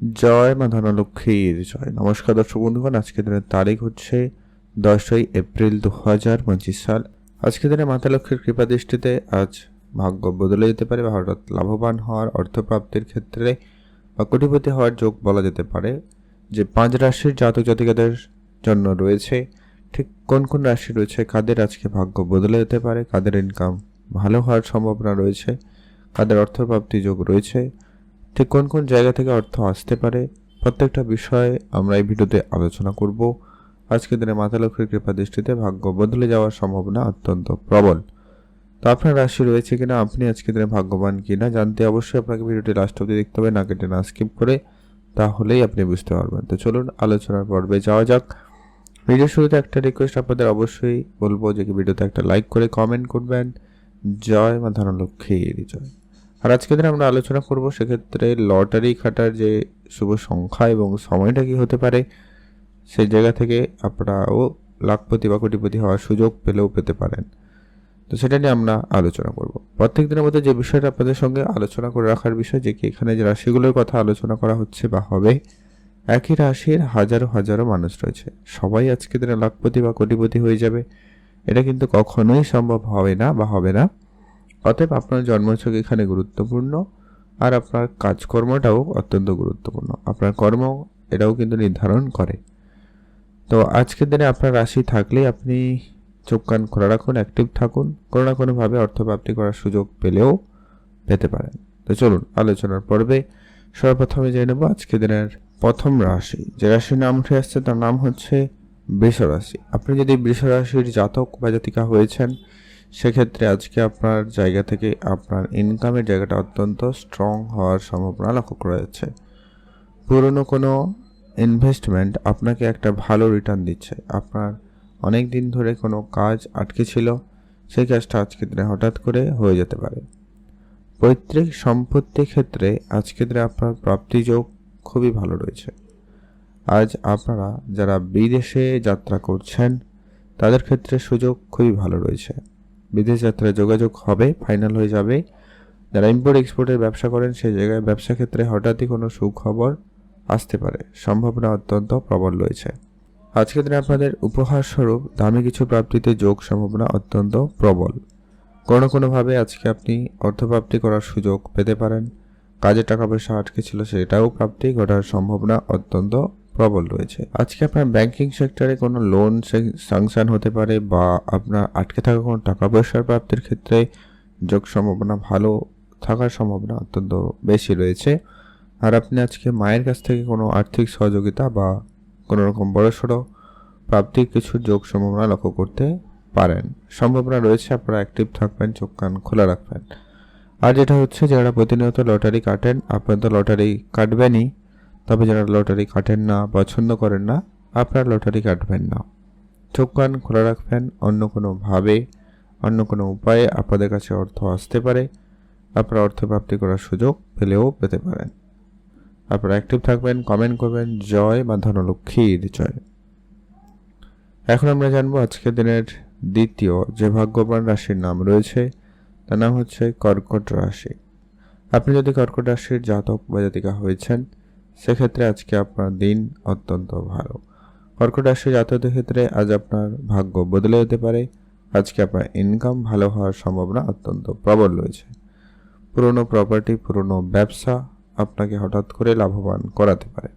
জয় মা ধনলক্ষ্মীর জয়। নমস্কার দর্শক বন্ধুগণ, আজকের দিনের তারিখ হচ্ছে দশই এপ্রিল দু হাজার পঁচিশ সাল। আজকের দিনে মাতা লক্ষ্মীর কৃপা দৃষ্টিতে আজ ভাগ্য বদলে যেতে পারে বা হঠাৎ লাভবান হওয়ার অর্থপ্রাপ্তির ক্ষেত্রে বা কোটিপতি হওয়ার যোগ বলা যেতে পারে যে পাঁচ রাশির জাতক জাতিকাদের জন্য রয়েছে। ঠিক কোন কোন রাশি রয়েছে, কাদের আজকে ভাগ্য বদলে যেতে পারে, কাদের ইনকাম ভালো হওয়ার সম্ভাবনা রয়েছে, কাদের অর্থপ্রাপ্তি যোগ রয়েছে ঠিক কোন কোন জায়গা থেকে অর্থ আসতে পারে, প্রত্যেকটা বিষয়ে আমরা এই ভিডিওতে আলোচনা করব। আজকের দিনে মাতা লক্ষ্মীর কৃপা দৃষ্টিতে ভাগ্য বদলে যাওয়ার সম্ভাবনা অত্যন্ত প্রবল। তো আপনার রাশি রয়েছে কিনা, আপনি আজকের দিনে ভাগ্যবান কিনা, জানতে অবশ্যই আপনাকে ভিডিওটি লাস্ট অবধি দেখতে হবে, না কেটে না স্কিপ করে তাহলেই আপনি বুঝতে পারবেন। তো চলুন আলোচনার পর্বে যাওয়া যাক। ভিডিও শুরুতে একটা রিকোয়েস্ট আপনাদের অবশ্যই বলব যে ভিডিওতে একটা লাইক করে কমেন্ট করবেন। জয় মা ধনলক্ষ্মীর জয়। আর আজকে দিন আমরা আলোচনা করব সেক্ষেত্রে লটারি খাটার যে শুভ সংখ্যা এবং সময়টা কি হতে পারে, সেই জায়গা থেকে আপনারাও লাখপতি বা কোটিপতি হওয়ার সুযোগ পেলেও পেতে পারেন। তো সেটা নিয়ে আমরা আলোচনা করব। প্রত্যেক দিনের মধ্যে যে বিষয়টা আপনাদের সঙ্গে আলোচনা করে রাখার বিষয়, যে কি এখানে যে রাশিগুলোর কথা আলোচনা করা হচ্ছে বা হবে, একই রাশির হাজারো হাজারো মানুষ রয়েছে। সবাই আজকে দিনে লাখপতি বা কোটিপতি হয়ে যাবে। এটা কিন্তু কখনোই সম্ভব হবে না বা হবে না। অতএব আপনার জন্মছক এখানে গুরুত্বপূর্ণ, আর আপনার কাজকর্মটাও অত্যন্ত গুরুত্বপূর্ণ। আপনার কর্ম এটাও কিন্তু নির্ধারণ করে। তো আজকের দিনে আপনার রাশি থাকলেই আপনি চোখ কান খোলা রাখুন অ্যাক্টিভ থাকুন। কোনো না কোনোভাবে অর্থপ্রাপ্তি করার সুযোগ পেলেও পেতে পারেন। তো চলুন, আলোচনার পর্বে সর্বপ্রথমে জেনে নেব আজকের দিনের প্রথম রাশি। যে রাশির নাম উঠে আসছে, তার নাম হচ্ছে বৃষ রাশি আপনি যদি বৃষ রাশির জাতক বা জাতিকা হয়েছেন সেক্ষেত্রে আজকে আপনার জায়গা থেকে আপনার ইনকামের জায়গাটা অত্যন্ত স্ট্রং হওয়ার সম্ভাবনা লক্ষ্য করা যাচ্ছে। পুরনো কোনো ইনভেস্টমেন্ট আপনাকে একটা ভালো রিটার্ন দিচ্ছে। আপনার অনেক দিন ধরে কোনো কাজ আটকে ছিল, সেই কাজটা আজকে দিনে হঠাৎ করে হয়ে যেতে পারে। পৈতৃক সম্পত্তির ক্ষেত্রে আজকে দিনে আপনার প্রাপ্তিযোগ খুবই ভালো রয়েছে। আজ আপনারা যারা বিদেশে যাত্রা করছেন, তাদের ক্ষেত্রে সুযোগ খুবই ভালো রয়েছে। বিদেশ যাত্রায় যোগাযোগ হবে ফাইনাল হয়ে যাবে। যারা ইম্পোর্ট এক্সপোর্টের ব্যবসা করেন, সেই জায়গায় ব্যবসা ক্ষেত্রে হঠাৎই কোনো সুখবর আসতে পারে। সম্ভাবনা অত্যন্ত প্রবল রয়েছে। আজকের দিনে আপনাদের উপহার স্বরূপ দামি কিছু প্রাপ্তিতে যোগ সম্ভাবনা অত্যন্ত প্রবল। কোনো কোনোভাবে আজকে আপনি অর্থপ্রাপ্তি করার সুযোগ পেতে পারেন। কাজে টাকা পয়সা আটকে ছিল, সেটাও প্রাপ্তি, ঘটার সম্ভাবনা অত্যন্ত প্রবল রয়েছে। আজকে আপনার ব্যাংকিং সেক্টরে কোনো লোন স্যাংশন হতে পারে বা আপনার আটকে থাকা কোনো টাকা পয়সার প্রাপ্তির ক্ষেত্রে যোগ সম্ভাবনা ভালো থাকার সম্ভাবনা অত্যন্ত বেশি রয়েছে। আর আপনি আজকে মায়ের কাছ থেকে কোনো আর্থিক সহযোগিতা বা কোনো রকম বড়সড় প্রাপ্তির কিছু যোগ সম্ভাবনা লক্ষ্য করতে পারেন। সম্ভাবনা রয়েছে, আপনারা অ্যাক্টিভ থাকবেন, চোখ কান খোলা রাখবেন। আর যেটা হচ্ছে, যারা প্রতিনিয়ত লটারি কাটেন, আপনারা তো লটারি কাটবেনই। তবে যারা লটারি কাটেন না, পছন্দ করেন না, আপনারা লটারি কাটবেন না। চোখ কান খোলা রাখবেন, অন্য কোনোভাবে অন্য কোনো উপায়ে আপনাদের কাছে অর্থ আসতে পারে। আপনারা অর্থ প্রাপ্তি করার সুযোগ পেলেও পেতে পারেন। আপনারা অ্যাক্টিভ থাকবেন কমেন্ট করবেন, জয় বা ধনলক্ষ্মীর জয়। এখন আমরা জানব আজকের দিনের দ্বিতীয় যে ভাগ্যবান রাশির নাম রয়েছে, তার নাম হচ্ছে কর্কট রাশি। আপনি যদি কর্কট রাশির জাতক বা জাতিকা হয়েছেন সেক্ষেত্রে আজকে আপনার দিন অত্যন্ত ভালো। কর্কট রাশির জাতকদের ক্ষেত্রে আজ আপনার ভাগ্য বদলে যেতে পারে। আজকে আপনার ইনকাম ভালো হওয়ার সম্ভাবনা অত্যন্ত প্রবল রয়েছে। পুরনো প্রপার্টি পুরনো ব্যবসা আপনাকে হঠাৎ করে লাভবান করাতে পারে।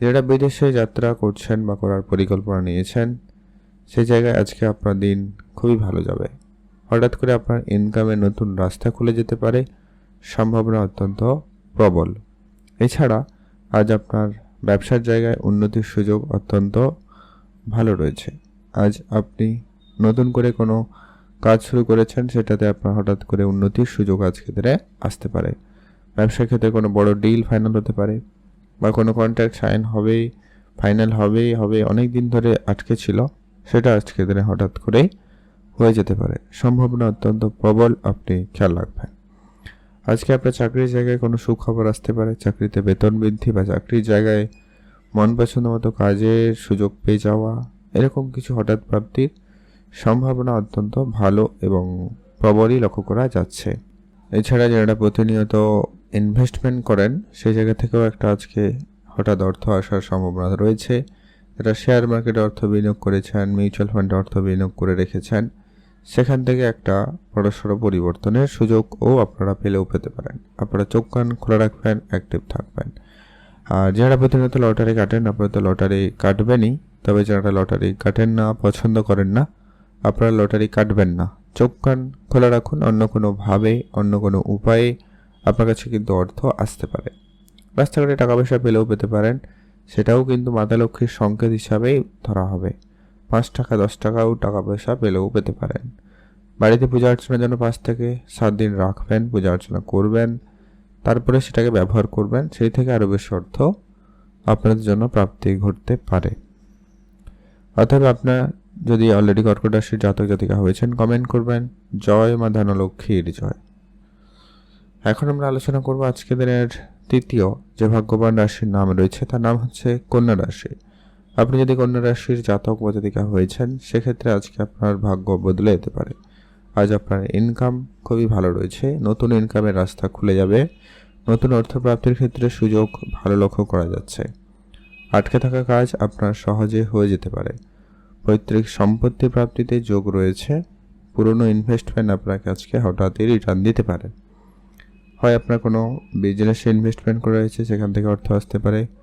যারা বিদেশে যাত্রা করছেন বা করার পরিকল্পনা নিয়েছেন, সেই জায়গায় আজকে আপনার দিন খুবই ভালো যাবে। হঠাৎ করে আপনার ইনকামের নতুন রাস্তা খুলে যেতে পারে। সম্ভাবনা অত্যন্ত প্রবল। এছাড়া আজ আপনার ব্যবসার জায়গায় উন্নতির সুযোগ অত্যন্ত ভালো রয়েছে। আজ আপনি নতুন করে কোনো কাজ শুরু করেছেন, সেটাতে আপনার হঠাৎ করে উন্নতির সুযোগ আজকে ধরে আসতে পারে। ব্যবসার ক্ষেত্রে কোনো বড় ডিল ফাইনাল হতে পারে বা কোনো কন্ট্রাক্ট সাইন হবেই ফাইনাল হবেই, হবে অনেক দিন ধরে আটকে ছিল, সেটা আজকে দিনে হঠাৎ করেই হয়ে যেতে পারে। সম্ভাবনা অত্যন্ত প্রবল, আপনি খেয়াল রাখবেন। আজকে আপনার চাকরির জায়গায় কোনো সুখবর আসতে পারে? চাকরিতে বেতন বৃদ্ধি বা চাকরির জায়গায় মন পছন্দ মতো কাজের সুযোগ পেয়ে যাওয়া, এরকম কিছু হঠাৎ প্রাপ্তির সম্ভাবনা অত্যন্ত ভালো এবং প্রবলই লক্ষ্য করা যাচ্ছে। এছাড়া যারা প্রতিনিয়ত ইনভেস্টমেন্ট করেন, সেই জায়গা থেকেও একটা আজকে হঠাৎ অর্থ আসার সম্ভাবনা রয়েছে। যারা শেয়ার মার্কেটে অর্থ বিনিয়োগ করেছেন মিউচুয়াল ফান্ডে অর্থ বিনিয়োগ করে রেখেছেন সেখান থেকে একটা বড়সড় পরিবর্তনের সুযোগও আপনারা পেলেও পেতে পারেন। আপনারা চোখ কান খোলা রাখবেন অ্যাক্টিভ থাকবেন। আর যারা প্রতিনিয়ত লটারি কাটেন, আপনারা তো লটারি কাটবেনই। তবে যারা লটারি কাটেন না, পছন্দ করেন না, আপনারা লটারি কাটবেন না। চোখ কান খোলা রাখুন, অন্য কোনোভাবে অন্য কোনো উপায়ে আপনার কাছে কিন্তু অর্থ আসতে পারে। রাস্তাঘাটে টাকা পয়সা পেলেও পেতে পারেন, সেটাও কিন্তু মাতা লক্ষ্মীর সংকেত হিসাবেই ধরা হবে। পাঁচ টাকা, দশ টাকাও টাকা পয়সা পেলেও পেতে পারেন। বাড়িতে পূজা অর্চনার জন্য পাঁচ থেকে সাত দিন রাখবেন, পূজা অর্চনা করবেন, তারপরে সেটাকে ব্যবহার করবেন, সেই থেকে আরও বেশি অর্থ আপনাদের জন্য প্রাপ্তি ঘটতে পারে। অতএব আপনার যদি অলরেডি কর্কট রাশির জাতক জাতিকা হয়েছেন কমেন্ট করবেন, জয় মা ধনলক্ষ্মীর জয়। এখন আমরা আলোচনা করব আজকের দিনের তৃতীয় যে ভাগ্যবান রাশির নাম রয়েছে, তার নাম হচ্ছে কন্যা রাশি। আপনি যদি কন্যা রাশির জাতক বা জাতিকা হয়েছেন, সেক্ষেত্রে আজকে আপনার ভাগ্য বদলে যেতে পারে। আজ আপনার ইনকাম খুবই ভালো রয়েছে, নতুন ইনকামের রাস্তা খুলে যাবে, নতুন অর্থ প্রাপ্তির ক্ষেত্রে সুযোগ ভালো লক্ষ্য করা যাচ্ছে। আটকে থাকা কাজ আপনার সহজে হয়ে যেতে পারে। পৈতৃক সম্পত্তি প্রাপ্তিতে যোগ রয়েছে, পুরনো ইনভেস্টমেন্ট আপনাকে আজকে হঠাৎই রিটার্ন দিতে পারে। হয় আপনার কোনো বিজনেসে ইনভেস্টমেন্ট করা হয়েছে, সেখান থেকে অর্থ আসতে পারে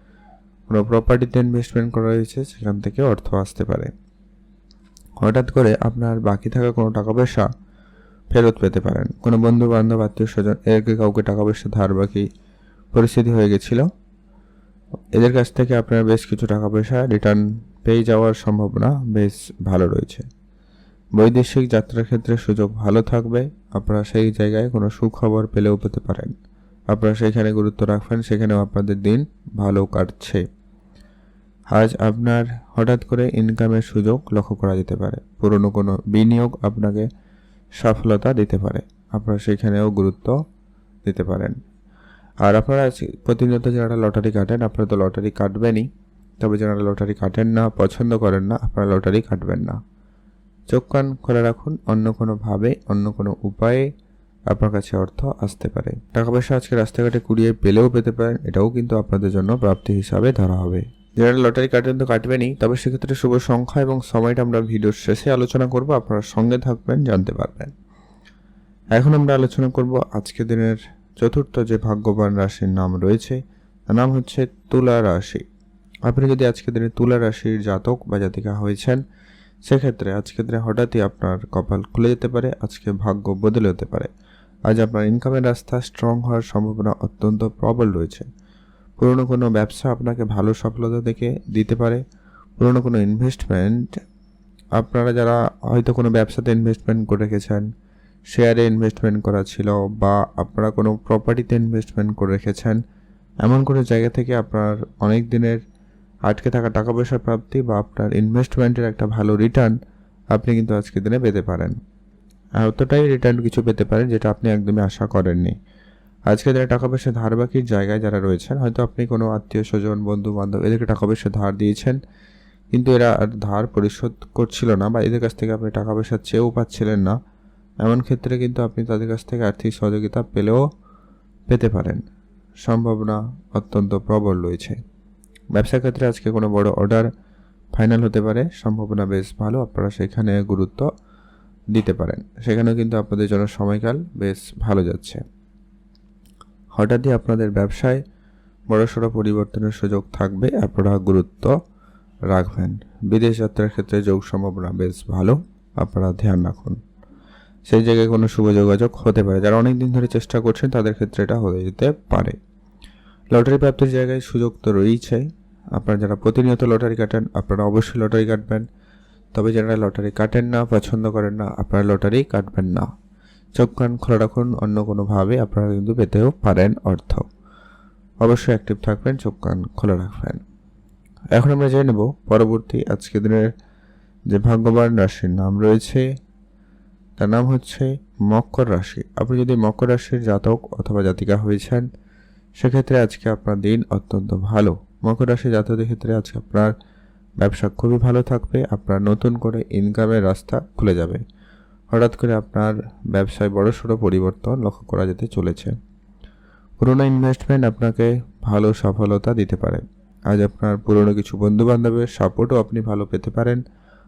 কোনো প্রপার্টিতে ইনভেস্টমেন্ট করা হয়েছে, সেখান থেকে অর্থ আসতে পারে। হঠাৎ করে আপনার বাকি থাকা কোনো টাকা পয়সা ফেরত পেতে পারেন। কোনো বন্ধু বান্ধব আত্মীয় স্বজন এরকে কাউকে টাকা পয়সা ধার বাকি পরিস্থিতি হয়ে গেছিল? এদের কাছ থেকে আপনার বেশ কিছু টাকা পয়সা রিটার্ন পেয়ে যাওয়ার সম্ভাবনা বেশ ভালো রয়েছে। বৈদেশিক যাত্রার ক্ষেত্রে সুযোগ ভালো থাকবে। আপনারা সেই জায়গায় কোনো সুখবর পেলেও পেতে পারেন। আপনারা সেখানে গুরুত্ব রাখবেন, সেখানেও আপনাদের দিন ভালো কাটছে। আজ আপনার হঠাৎ করে ইনকামের সুযোগ লক্ষ্য করা যেতে পারে। পুরনো কোনো বিনিয়োগ আপনাকে সফলতা দিতে পারে। আপনারা সেখানেও গুরুত্ব দিতে পারেন। আর আপনারা প্রতিনিয়ত যারা লটারি কাটেন, আপনারা তো লটারি কাটবেনই। তবে যারা লটারি কাটেন না, পছন্দ করেন না, আপনারা লটারি কাটবেন না। চোখ কান খোলা রাখুন, অন্য কোনোভাবে অন্য কোনো উপায়ে আপনার কাছে অর্থ আসতে পারে। টাকা পয়সা আজকে রাস্তাঘাটে কুড়িয়ে পেলেও পেতে পারেন, এটাও কিন্তু আপনাদের জন্য প্রাপ্তি হিসাবে ধরা হবে। যারা লটারি কাটেন তো কাটবেনই তবে সেক্ষেত্রে শুভ সংখ্যা এবং সময়টা আমরা ভিডিওর শেষে আলোচনা করব, আপনারা সঙ্গে থাকবেন, জানতে পারবেন। এখন আমরা আলোচনা করব আজকের দিনের চতুর্থ যে ভাগ্যবান রাশির নাম রয়েছে, তার নাম হচ্ছে তুলা রাশি। আপনি যদি আজকের দিনে তুলা রাশির জাতক বা জাতিকা হয়েছেন, সেক্ষেত্রে আজকের দিনে হঠাৎই আপনার কপাল খুলে যেতে পারে, আজকে ভাগ্য বদলে হতে পারে। আজ আপনার ইনকামের রাস্তা স্ট্রং হওয়ার সম্ভাবনা অত্যন্ত প্রবল রয়েছে। পুরনো কোনো ব্যবসা আপনাকে ভালো সফলতা দেখে দিতে পারে। পুরনো কোনো ইনভেস্টমেন্ট আপনারা যারা হয়তো কোনো ব্যবসাতে ইনভেস্টমেন্ট করে রেখেছেন শেয়ারে ইনভেস্টমেন্ট করা ছিল বা আপনারা কোনো প্রপার্টিতে ইনভেস্টমেন্ট করে রেখেছেন, এমন কোনো জায়গা থেকে আপনার অনেক দিনের আটকে থাকা টাকা পয়সার প্রাপ্তি বা আপনার ইনভেস্টমেন্টের একটা ভালো রিটার্ন আপনি কিন্তু আজকের দিনে পেতে পারেন। এতটাই রিটার্ন কিছু পেতে পারেন যেটা আপনি একদমই আশা করেননি। আজকে যারা টাকা পয়সা ধার বাকির জায়গায় যারা রয়েছেন, হয়তো আপনি কোনো আত্মীয় স্বজন, বন্ধু বান্ধব এদেরকে টাকা পয়সা ধার দিয়েছেন, কিন্তু এরা ধার পরিশোধ করছিল না বা এদের কাছ থেকে আপনি টাকা পয়সা চেয়েও পাচ্ছিলেন না। এমন ক্ষেত্রে কিন্তু আপনি তাদের কাছ থেকে আর্থিক সহযোগিতা পেলেও পেতে পারেন। সম্ভাবনা অত্যন্ত প্রবল রয়েছে। ব্যবসা ক্ষেত্রে আজকে কোনো বড় অর্ডার ফাইনাল হতে পারে। সম্ভাবনা বেশ ভালো, আপনারা সেখানে গুরুত্ব দিতে পারেন। সেখানেও কিন্তু আপনাদের জন্য সময়কাল বেশ ভালো যাচ্ছে। হঠাৎই আপনাদের ব্যবসায় বড়সড় পরিবর্তনের সুযোগ থাকবে, আপনারা গুরুত্ব রাখবেন। বিদেশ যাত্রার ক্ষেত্রে যোগ সম্ভাবনা বেশ ভালো, আপনারা ধ্যান রাখুন। সেই জায়গায় কোনো শুভ যোগাযোগ হতে পারে। যারা অনেক দিন ধরে চেষ্টা করছেন, তাদের ক্ষেত্রে এটা হয়ে যেতে পারে। লটারি প্রাপ্তির জায়গায় সুযোগ তো রয়েছে আপনারা যারা প্রতিনিয়ত লটারি কাটেন, আপনারা অবশ্যই লটারি কাটবেন। তবে যারা লটারি কাটেন না, পছন্দ করেন না, আপনারা লটারি কাটবেন না। চোখ কান খোলা রাখুন, অন্য কোনোভাবে আপনারা কিন্তু পেতেও পারেন অর্থ। অবশ্যই অ্যাক্টিভ থাকবেন, চোখ কান খোলা রাখবেন। এখন আমরা জেনে নেব পরবর্তী আজকের দিনের যে ভাগ্যবান রাশির নাম রয়েছে, তার নাম হচ্ছে মকর রাশি। আপনি যদি মকর রাশির জাতক অথবা জাতিকা হয়েছেন সেক্ষেত্রে আজকে আপনার দিন অত্যন্ত ভালো। মকর রাশি জাতকদের ক্ষেত্রে আজকে আপনার ব্যবসা খুবই ভালো থাকবে, আপনার নতুন করে ইনকামের রাস্তা খুলে যাবে। হঠাৎ করে আপনার ব্যবসায় বড়সড় পরিবর্তন লক্ষ্য করা যেতে চলেছে। পুরনো ইনভেস্টমেন্ট আপনাকে ভালো সফলতা দিতে পারে। আজ আপনার পুরনো কিছু বন্ধু বান্ধবের সাপোর্টও আপনি ভালো পেতে পারেন।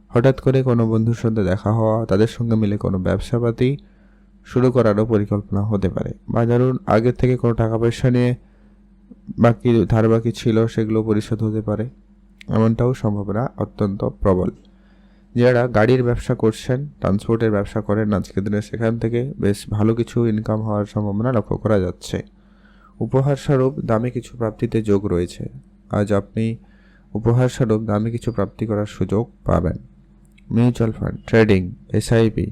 হঠাৎ করে কোনো বন্ধুর সঙ্গে দেখা হওয়া, তাদের সঙ্গে মিলে কোনো ব্যবসাপাতি শুরু করারও পরিকল্পনা হতে পারে। বা ধরুন, আগের থেকে কোনো টাকা পয়সা নিয়ে বাকি ধার বাকি ছিল, সেগুলো পরিশোধ হতে পারে। এমনটাও সম্ভাবনা অত্যন্ত প্রবল। যারা গাড়ির ব্যবসা করছেন ট্রান্সপোর্টের ব্যবসা করেন, আজকের দিনে সেখান থেকে বেশ ভালো কিছু ইনকাম হওয়ার সম্ভাবনা লক্ষ্য করা যাচ্ছে। উপহার স্বরূপ দামি কিছু প্রাপ্তিতে যোগ রয়েছে। আজ আপনি উপহার স্বরূপ দামি কিছু প্রাপ্তি করার সুযোগ পাবেন। মিউচুয়াল ফান্ড, ট্রেডিং এসআইপি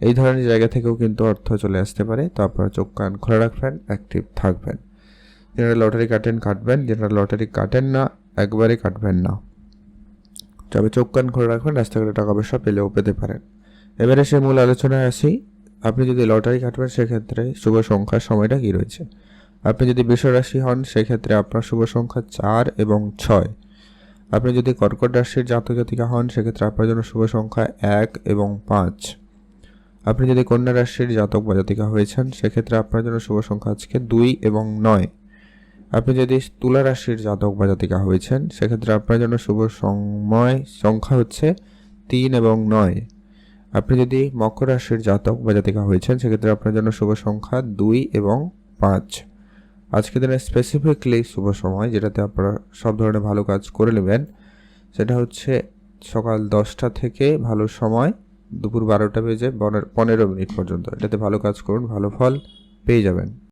এই ধরনের জায়গা থেকেও কিন্তু অর্থ চলে আসতে পারে। তো আপনারা চোখ কান খোলা রাখবেন অ্যাক্টিভ থাকবেন। যারা লটারি কাটেন, কাটবেন। যারা লটারি কাটেন না একবারে কাটবেন না। তবে চোখ কান খোলা রাখবেন, রাস্তাঘাটে টাকা পয়সা পেলেও পেতে পারেন। এবারে সে মূল আলোচনায় আসি, আপনি যদি লটারি কাটবেন, সেক্ষেত্রে শুভ সংখ্যার সময়টা কী রয়েছে? আপনি যদি বিশ্বরাশি হন, সেক্ষেত্রে আপনার শুভ সংখ্যা চার এবং ছয়। আপনি যদি কর্কট রাশির জাতক জাতিকা হন, সেক্ষেত্রে আপনার জন্য শুভ সংখ্যা এক এবং পাঁচ। আপনি যদি কন্যা রাশির জাতক বা জাতিকা হয়েছেন, সেক্ষেত্রে আপনার জন্য শুভ সংখ্যা আজকে দুই এবং নয়। আপনি যদি তুলা রাশির জাতক বা জাতিকা হয়েছেন, সেক্ষেত্রে আপনার জন্য শুভ সময় সংখ্যা হচ্ছে তিন এবং নয়। আপনি যদি মকর রাশির জাতক বা জাতিকা হয়েছেন, সেক্ষেত্রে আপনার জন্য শুভ সংখ্যা দুই এবং পাঁচ। আজকের দিনে স্পেসিফিকলি শুভ সময়, যেটাতে আপনারা সব ধরনের ভালো কাজ করে নেবেন, সেটা হচ্ছে সকাল দশটা থেকে ভালো সময়, দুপুর বারোটা বেজে পনেরো মিনিট পর্যন্ত। এটাতে ভালো কাজ করুন, ভালো ফল পেয়ে যাবেন।